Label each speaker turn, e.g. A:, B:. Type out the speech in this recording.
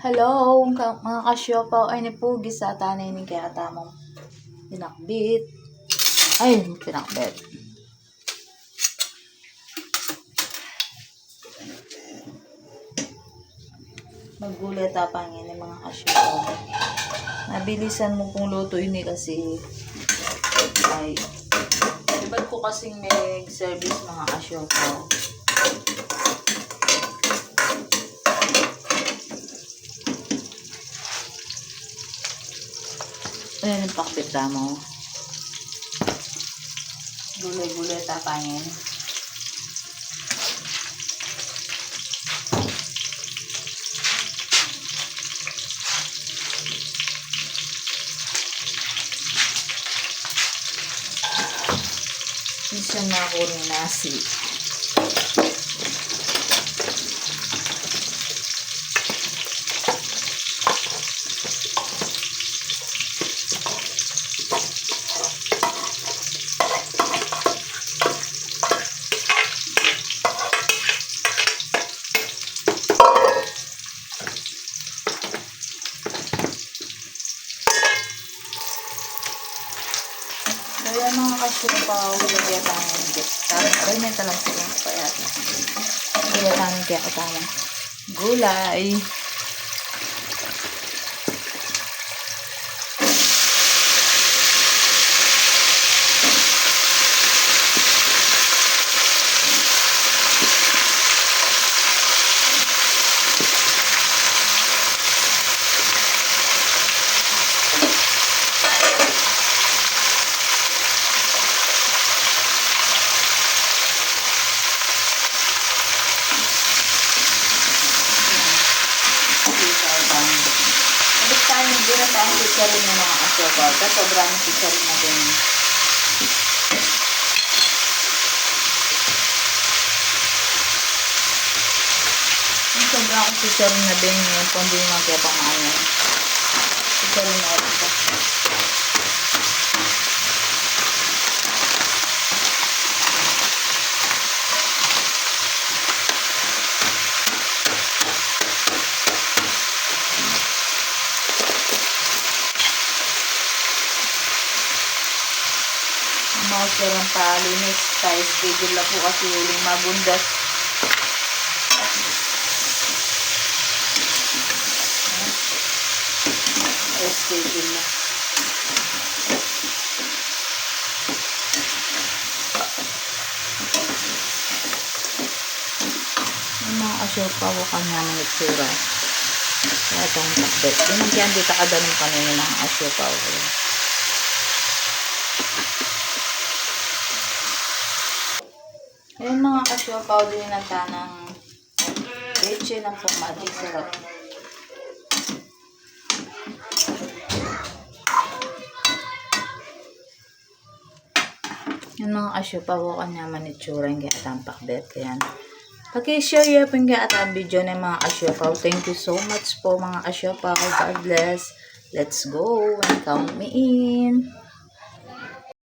A: Hello, mga kasyopaw. Ay, nipugi sa tanay ni kaya tamang pinakbit. Ay, pinakbit. Magulat tapangin ng mga kasyopaw. Nabilisan mo kung lutuin ni kasi ay Ba't ko kasing may service mga kasyopaw? Ayan yung pakbita mo. Gulay-gulay tapangin. Minsan na ako rin nasi. Kaya mga kasupaw, lagyan tayo ng get. Tapos, ay, may talang sila pa yata. Lagyan tayo ng get tama. Gulay. Balik tayo, tayong chicharin ng mga kasupaw. Tapos, sobrang chicharin na din. Yung sobrang chicharin na din yun. Kung hindi naman kaya pang ano. Chicharin na ito. Ang mga sirang palinis tayo schedule na po kasi huling mabundas. Ay, schedule na. Mga asyopa ko kanya ng itsura. Itong takbet. Yung nagyan dito ka ng kanina ng asyopa ko. Ayan mga kasyopaw din na tanang leche ng pumati. Sarap. Yan mga kasyopaw ko kanya manitsura yung kaya tampak bet. Kaya pag-share yun po yung kaya ang video ng mga kasyopaw. Thank you so much po mga kasyopaw. God bless. Let's go and count me in.